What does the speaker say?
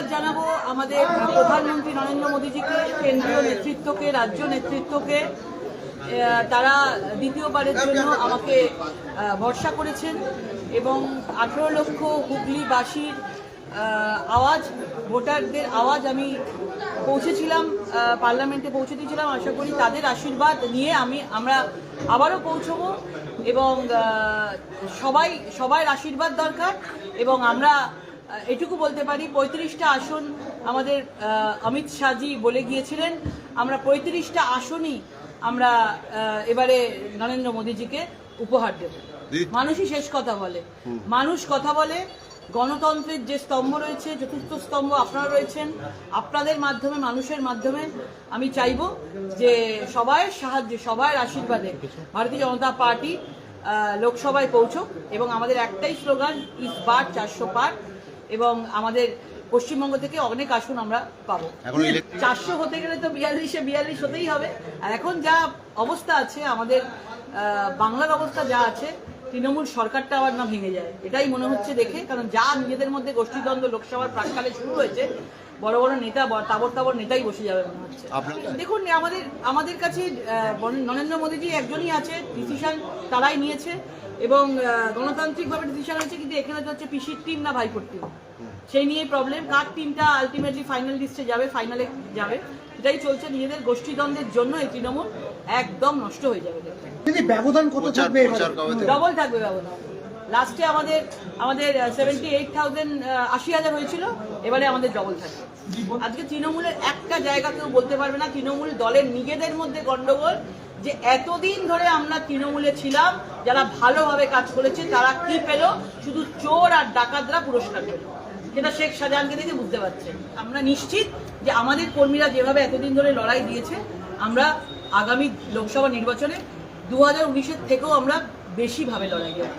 ধন্যবাদ জানাব আমাদের প্রধানমন্ত্রী নরেন্দ্র মোদীজিকে, কেন্দ্রীয় নেতৃত্বকে, রাজ্য নেতৃত্বকে। তারা দ্বিতীয়বারের জন্য আমাকে ভরসা করেছেন এবং আঠেরো লক্ষ হুগলিবাসীর আওয়াজ, ভোটারদের আওয়াজ আমি পৌঁছেছিলাম পার্লামেন্টে পৌঁছে দিয়েছিলাম। আশা করি তাদের আশীর্বাদ নিয়ে আমি, আমরা আবারও পৌঁছবো এবং সবাই, সবার আশীর্বাদ দরকার এবং আমরা এটুকু বলতে পারি পঁয়ত্রিশটা আসন আমাদের অমিত শাহজি বলে গিয়েছিলেন। আমরা পঁয়ত্রিশটা আসনই আমরা এবারে নরেন্দ্র মোদীজিকে উপহার দেব। মানুষই শেষ কথা বলে। মানুষ কথা বলে গণতন্ত্রের যে স্তম্ভ রয়েছে চতুর্থ স্তম্ভ আপনারা রয়েছেন আপনাদের মাধ্যমে মানুষের মাধ্যমে আমি চাইব যে সবাইয়ের সাহায্যে সবার আশীর্বাদে ভারতীয় জনতা পার্টি লোকসভায় পৌঁছক এবং আমাদের একটাই স্লোগান ইস বার চারশো পার। এবং আমাদের পশ্চিমবঙ্গ থেকে অনেক আসন আমরা পাবো। চারশো হতে গেলে তো বিয়াল্লিশে বিয়াল্লিশ হতেই হবে। আর এখন যা অবস্থা আছে আমাদের আহ, বাংলার অবস্থা যা আছে তৃণমূল সরকারটা আবার না ভেঙে যায়। এটাই মনে হচ্ছে দেখে কারণ যা নিজেদের মধ্যে গোষ্ঠীদ্বন্দ্ব লোকসভার প্রাককালে শুরু হয়েছে বড় বড় নেতা তাবর তাবর নেতাই বসে যাবে মনে হচ্ছে। দেখুন আমাদের আমাদের কাছে নরেন্দ্র মোদীজি একজনই আছে ডিসিশন তারাই নিয়েছে এবং গণতান্ত্রিকভাবে ডিসিশন হয়েছে কিন্তু এখানে তো হচ্ছে পিসির টিম না ভাইপোর টিম। সেই নিয়ে প্রবলেম কার টিমটা আলটিমেটলি ফাইনাল লিস্টে যাবে ফাইনালে যাবে। এটাই চলছে। নিজেদের গোষ্ঠীদ্বন্দ্বের জন্য এই তৃণমূল একদম নষ্ট হয়ে যাবে দেখবেন ব্যবধান কত থাকবে? ডবল থাকবে ব্যবধান। লাস্টে আমাদের আমাদের সেভেন্টি এইট থাউজেন্ড আশি হাজার হয়েছিল। এবারে আমাদের ডবল থাকবে। আজকে তৃণমূলের একটা জায়গা কেউ বলতে পারবে না। তৃণমূল দলের নিজেদের মধ্যে গন্ডগোল। যে এতদিন ধরে আমরা তৃণমূলে ছিলাম, যারা ভালোভাবে কাজ করেছে, তারা কি পেল? শুধু চোর আর ডাকাতরা পুরস্কার পেল। যেটা শেখ শাহজাহানকে দেখে বুঝতে পারছেন আমরা নিশ্চিত যে আমাদের কর্মীরা যেভাবে এতদিন ধরে লড়াই দিয়েছে, আমরা আগামী লোকসভা নির্বাচনে দু হাজার থেকেও আমরা বেশিভাবে লড়াই দেবো